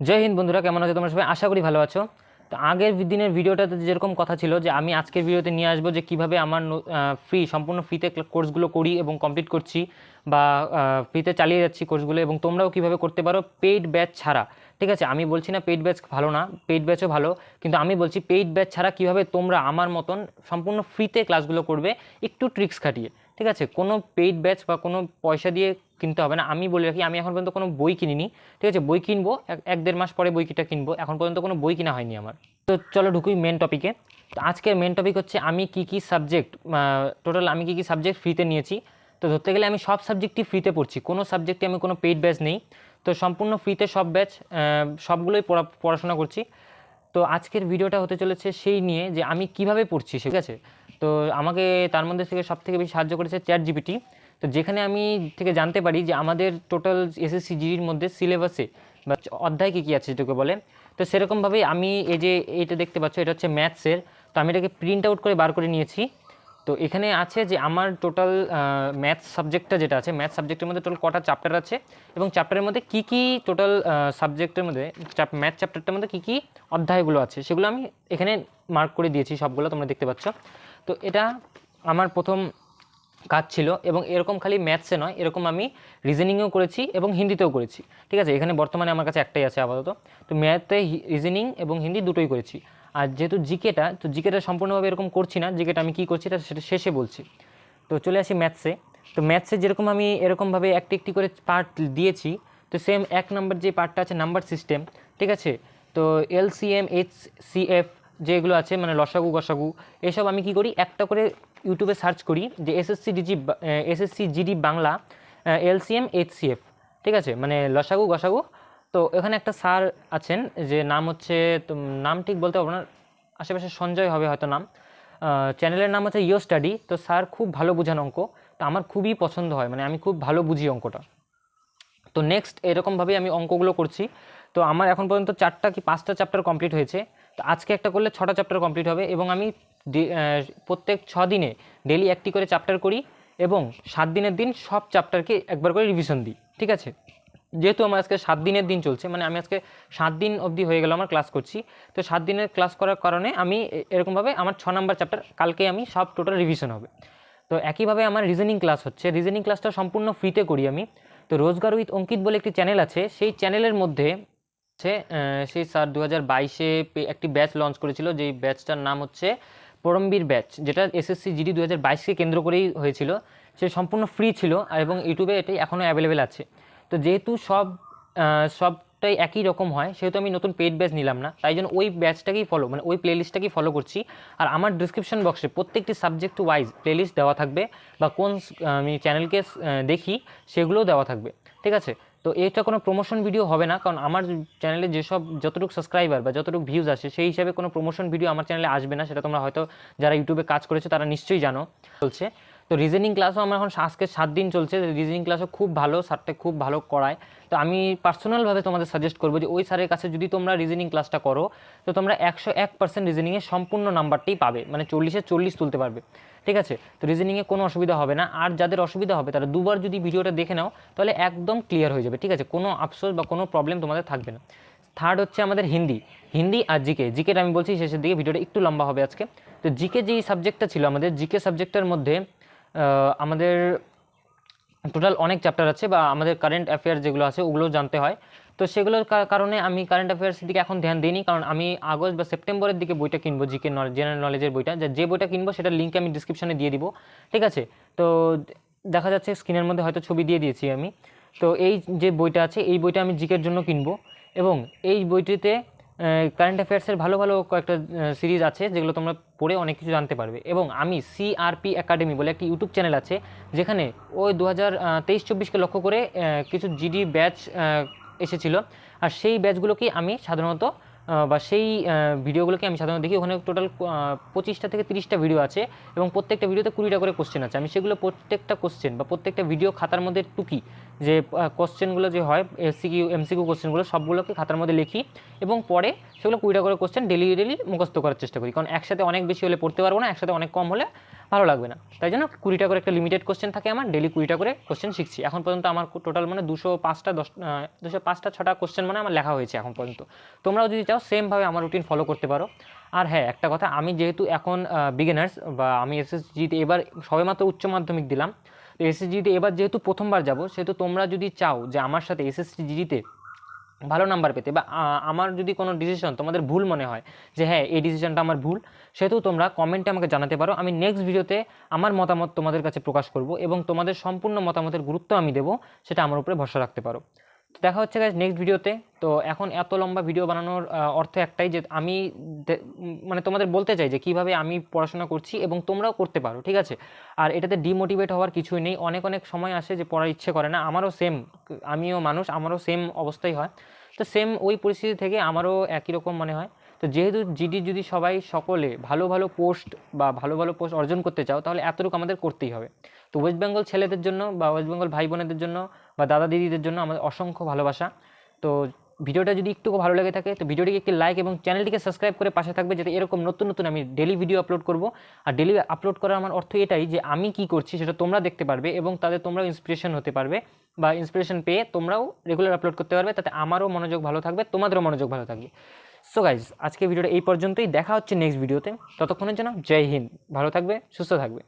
জয় হিন্দ বন্ধুরা, কেমন আছো তোমরা সবাই? আশা করি ভালো আছো। তো আগের দিনের ভিডিওটাতে যেরকম কথা ছিল যে আমি আজকের ভিডিওতে নিয়ে আসব যে কীভাবে আমার ফ্রি সম্পূর্ণ ফ্রিতে কোর্সগুলো করি এবং কমপ্লিট করছি বা ফ্রিতে চালিয়ে যাচ্ছি কোর্সগুলো এবং তোমরাও কীভাবে করতে পারো পেইড ব্যাচ ছাড়া। ঠিক আছে? আমি বলছি না পেইড ব্যাচ ভালো না পেইড ব্যাচও ভালো, কিন্তু আমি বলছি পেইড ব্যাচ ছাড়া কীভাবে তোমরা আমার মতন সম্পূর্ণ ফ্রিতে ক্লাসগুলো করবে, একটু ট্রিক্স খাটিয়ে। ঠিক আছে? কোনো পেইড ব্যাচ বা কোনো পয়সা দিয়ে কিনতে হবে না। আমি বলে রাখি, আমি এখন পর্যন্ত কোনো বই কিনিনি, ঠিক আছে? বই কিনবো, এক দেড় মাস পরে বইটা কিনবো, এখন পর্যন্ত কোনো বই কিনা হয়নি আমার। তো চলো ঢুকুই মেন টপিকে তো আজকের মেন টপিক হচ্ছে আমি কি কি সাবজেক্ট টোটাল আমি কি কি সাবজেক্ট ফ্রিতে নিয়েছি। তো ধরতে গেলে আমি সব সাবজেক্টই ফ্রিতে পড়ছি, কোনো সাবজেক্টে আমি কোনো পেইড ব্যাচ নেই। তো সম্পূর্ণ ফ্রিতে সব ব্যাচ সবগুলোই পড়া, পড়াশোনা করছি। তো আজকের ভিডিওটা হতে চলেছে সেই নিয়ে যে আমি কীভাবে পড়ছি, ঠিক আছে? তো আমাকে তার মধ্যে থেকে সব থেকে বেশি সাহায্য করেছে চ্যাট জিপিটি তো যেখানে আমি থেকে জানতে পারি যে আমাদের টোটাল এসএসসি জিডির মধ্যে সিলেবাসে বা অধ্যায় কী কী আছে যেটাকে বলে, তো সেরকমভাবেই আমি এই যে এইটা দেখতে পাচ্ছ, এটা হচ্ছে ম্যাথসের তো আমি এটাকে প্রিন্ট আউট করে বার করে নিয়েছি। তো এখানে আছে যে আমার টোটাল ম্যাথ সাবজেক্টটা যেটা আছে ম্যাথ সাবজেক্টের মধ্যে টোটাল কটা চ্যাপ্টার আছে এবং চ্যাপ্টারের মধ্যে কী কী টোটাল সাবজেক্টের মধ্যে ম্যাথ চ্যাপ্টারটার মধ্যে কী কী অধ্যায়গুলো আছে, সেগুলো আমি এখানে মার্ক করে দিয়েছি সবগুলো তোমরা দেখতে পাচ্ছ। তো এটা আমার প্রথম কাজ ছিল এবং এরকম খালি ম্যাথসে নয়, এরকম আমি রিজনিংয়েও করেছি এবং হিন্দিতেও করেছি। ঠিক আছে? এখানে বর্তমানে আমার কাছে একটাই আছে আপাতত। তো ম্যাথে রিজনিং এবং হিন্দি দুটোই করেছি। আর যেহেতু জিকেটা তো জিকেটা সম্পূর্ণভাবে এরকম করছি না। জিকেটা আমি কী করছি, এটা সেটা শেষে বলছি। তো চলে আসি ম্যাথসে তো ম্যাথসে যেরকম আমি এরকমভাবে একটি একটি করে পার্ট দিয়েছি, তো সেম এক নাম্বার যে পার্টটা আছে নাম্বার সিস্টেম ঠিক আছে? তো এলসিএম এইচ সিএফ যেগুলো আছে মানে লসাগু গসাগু এসব আমি কি করি? একটা করে ইউটিউবে সার্চ করি যে SSC DG SSC GD Bangla LCM HCF ঠিক আছে? মানে লসাগু, গসাগু। তো এখানে একটা স্যার আছেন যে নাম হচ্ছে নাম ঠিক বলতে না, আশেপাশে সঞ্জয় হবে হয়তো নাম। চ্যানেলের নাম হচ্ছে ইয়ো স্টাডি তো স্যার খুব ভালো বোঝান অঙ্ক। তো আমার খুবই পছন্দ হয় মানে আমি খুব ভালো বুঝি অঙ্কটা। তো নেক্সট এরকমভাবেই আমি অঙ্কগুলো করছি। তো আমার এখন পর্যন্ত চারটা কি পাঁচটা চ্যাপ্টার কমপ্লিট হয়েছে। তো আজকে একটা করলে ছটা চ্যাপ্টার কমপ্লিট হবে এবং আমি প্রত্যেক ছ দিনে ডেলি একটি করে চ্যাপ্টার করি এবং সাত দিনের দিন সব চ্যাপ্টারকে একবার করে রিভিশন দিই, ঠিক আছে? যেহেতু আমার আজকে সাত দিনের দিন চলছে মানে আমি আজকে সাত দিন অবধি হয়ে গেল আমার ক্লাস করছি, তো সাত দিনের ক্লাস করার কারণে আমি এরকমভাবে আমার ছ নাম্বার চ্যাপ্টার কালকে আমি সব টোটাল রিভিশন হবে। তো একইভাবে আমার রিজনিং ক্লাস হচ্ছে রিজনিং ক্লাসটা সম্পূর্ণ ফ্রিতে করি আমি। তো রোজগার উইথ অঙ্কিত বলে একটি চ্যানেল আছে, সেই চ্যানেলের মধ্যে হচ্ছে সেই স্যার দু হাজার বাইশে একটি ব্যাচ লঞ্চ করেছিল, যেই ব্যাচটার নাম হচ্ছে পরমবীর ব্যাচ, যেটা এসএসসি জিডি দু হাজার বাইশকে কেন্দ্র করেই হয়েছিল। সে সম্পূর্ণ ফ্রি ছিল এবং ইউটিউবে এটাই এখনও অ্যাভেলেবেল আছে। তো যেহেতু সব সবটাই একই রকম হয়, সেহেতু আমি নতুন পেড ব্যাচ নিলাম না, তাই জন্য ওই ব্যাচটাকেই ফলো মানে ওই প্লেলিস্টটাকেই ফলো করছি। আর আমার ডিসক্রিপশন বক্সে প্রত্যেকটি সাবজেক্ট ওয়াইজ প্লেলিস্ট দেওয়া থাকবে, বা কোন আমি চ্যানেলকে দেখি, সেগুলোও দেওয়া থাকবে। ঠিক আছে? তো এটা কোনো প্রমোশন ভিডিও হবে না, কারণ আমার চ্যানেলে যেসব যতটুকু সাবস্ক্রাইবার বা যতটুকু ভিউজ আসে, সেই হিসাবে কোনো প্রমোশন ভিডিও আমার চ্যানেলে আসবে না, সেটা তোমরা হয়তো যারা ইউটিউবে কাজ করেছ তারা নিশ্চয়ই জানো। চলছে। তো রিজনিং ক্লাসও আমার এখন আজকে সাত দিন চলছে। রিজনিং ক্লাসও খুব ভালো স্যারটা খুব ভালো করায়। তো আমি পার্সোনালভাবে তোমাদের সাজেস্ট করব যে, ওই স্যারের কাছে যদি তোমরা রিজনিং ক্লাসটা করো, তো তোমরা একশো এক পার্সেন্ট রিজনিংয়ে সম্পূর্ণ নাম্বারটাই পাবে। মানে চল্লিশে চল্লিশ তুলতে পারবে। ঠিক আছে? তো রিজনিংয়ে কোনো অসুবিধা হবে না। আর যাদের অসুবিধা হবে, তারা দুবার যদি ভিডিওটা দেখে নাও, তাহলে একদম ক্লিয়ার হয়ে যাবে। ঠিক আছে? কোনো আফসোস বা কোনো প্রবলেম তোমাদের থাকবে না। থার্ড হচ্ছে আমাদের হিন্দি। হিন্দি আর জিকে। জিকেটা আমি বলছি, শেষের দিকে ভিডিওটা একটু লম্বা হবে আজকে। তো জিকে যেই সাবজেক্টটা ছিল আমাদের, জিকে সাবজেক্টের মধ্যে আমাদের টোটাল অনেক চ্যাপ্টার আছে বা আমাদের কারেন্ট অ্যাফেয়ার যেগুলো আছে ওগুলোও জানতে হয়। তো সেগুলোর কারণে আমি কারেন্ট অ্যাফেয়ার্সের দিকে এখন ধ্যান দিইনি, কারণ আমি আগস্ট বা সেপ্টেম্বরের দিকে বইটা কিনবো জিকে জেনারেল নলেজের বইটা। যে বইটা কিনবো সেটার লিঙ্ক আমি ডিসক্রিপশনে দিয়ে দিব, ঠিক আছে? তো দেখা যাচ্ছে স্ক্রিনের মধ্যে হয়তো ছবি দিয়ে দিয়েছি আমি। তো এই যে বইটা আছে, এই বইটা আমি জিকের জন্য কিনবো এবং এই বইটিতে কারেন্ট অ্যাফেয়ার্সের ভালো ভালো কয়েকটা সিরিজ আছে যেগুলো তোমরা পড়ে অনেক কিছু জানতে পারবে। এবং আমি সিআরপি একাডেমি বলে একটি ইউটিউব চ্যানেল আছে, যেখানে ওই দু হাজার তেইশ চব্বিশকে লক্ষ্য করে কিছু জিডি ব্যাচ এসেছিল। আর সেই ব্যাচগুলোকেই আমি সাধারণত বা সেই ভিডিওগুলোকে আমি সাধারণত দেখি। ওখানে টোটাল পঁচিশটা থেকে তিরিশটা ভিডিও আছে এবং প্রত্যেকটা ভিডিওতে কুড়িটা করে কোশ্চেন আছে। আমি সেগুলো প্রত্যেকটা কোশ্চেন বা প্রত্যেকটা ভিডিও খাতার মধ্যে টুকি যে কোশ্চেনগুলো যে হয় এসিকিউ এমসিকিউ কোশ্চেনগুলো সবগুলোকে খাতার মধ্যে লিখি এবং পরে সেগুলো কুড়িটা করে কোশ্চেন ডেলি ডেলি মুখস্থ করার চেষ্টা করি। কারণ একসাথে অনেক বেশি হলে পড়তে পারব না, একসাথে অনেক কম হলে ভালো লাগবে না। তাই জন্য কুড়িটা করে একটা লিমিটেড কোশ্চেন থাকে আমার ডেলি কুড়িটা করে কোশ্চেন শিখছি। এখন পর্যন্ত আমার টোটাল মানে দুশো পাঁচটা, দশ দুশো পাঁচটা, ছটা কোশ্চেন মানে আমার লেখা হয়েছে এখন পর্যন্ত। তোমরাও যদি চাও সেমভাবে আমার রুটিন ফলো করতে পারো। আর হ্যাঁ একটা কথা, আমি যেহেতু এখন বিগিনার্স বা আমি এসএসজিতে এবার সবেমাত্র উচ্চ মাধ্যমিক দিলাম। তো এসএসজিতে এবার যেহেতু প্রথমবার যাব, সেহেতু তোমরা যদি চাও যে আমার সাথে এসএসজিতে ভালো নাম্বার পেতে। বা আমার যদি কোনো ডিসিশন তোমাদের ভুল মনে হয়, যে হ্যাঁ এই ডিসিশনটা আমার ভুল, সেহেতু তোমরা কমেন্টে আমাকে জানাতে পারো। আমি নেক্সট ভিডিওতে আমার মতামত তোমাদের কাছে প্রকাশ করব এবং তোমাদের সম্পূর্ণ মতামতের গুরুত্ব আমি দেবো, সেটা আমার উপরে ভরসা রাখতে পারো। তো দেখা হচ্ছে গাইজ নেক্সট ভিডিওতে তো এখন এত লম্বা ভিডিও বানানোর অর্থ একটাই যে আমি মানে তোমাদের বলতে চাই যে কীভাবে আমি পড়াশোনা করছি এবং তোমরাও করতে পারো, ঠিক আছে? আর এটাতে ডিমোটিভেট হওয়ার কিছুই নেই। অনেক অনেক সময় আসে যে পড়ার ইচ্ছে করে না। আমারও সেম আমিও মানুষ, আমারও সেম অবস্থাই হয়। তো সেম ওই পরিস্থিতি থেকে আমারও একই রকম মনে হয়। তো যেহেতু জিডি যদি সবাই সকলে ভালো ভালো পোস্ট বা ভালো ভালো পোস্ট অর্জন করতে চাও, তাহলে এতটুকু আমাদের করতেই হবে। তো ওয়েস্ট বেঙ্গল ছেলেদের জন্য বা ওয়েস্ট বেঙ্গল ভাই বোনেদের জন্য বা দাদা দিদিদের জন্য আমাদের অসংখ্য ভালোবাসা। তো ভিডিওটা যদি একটু ভালো লেগে থাকে, তো ভিডিওটিকে একটি লাইক এবং চ্যানেলটিকে সাবস্ক্রাইব করে পাশে থাকবে যাতে এরকম নতুন নতুন আমি ডেলি ভিডিও আপলোড করব। আর ডেলি আপলোড করার আমার অর্থ এটাই যে আমি কি করছি সেটা তোমরা দেখতে পারবে এবং তাদের তোমরাও ইন্সপিরেশন হতে পারবে বা ইন্সপিরেশন পেয়ে তোমরাও রেগুলার আপলোড করতে পারবে। তাতে আমারও মনোযোগ ভালো থাকবে, তোমাদেরও মনোযোগ ভালো থাকবে। সো গাইজ আজকে ভিডিওটা এই পর্যন্তই। দেখা হচ্ছে নেক্সট ভিডিওতে ততক্ষণের জন্য জয় হিন্দ। ভালো থাকবে, সুস্থ থাকবে।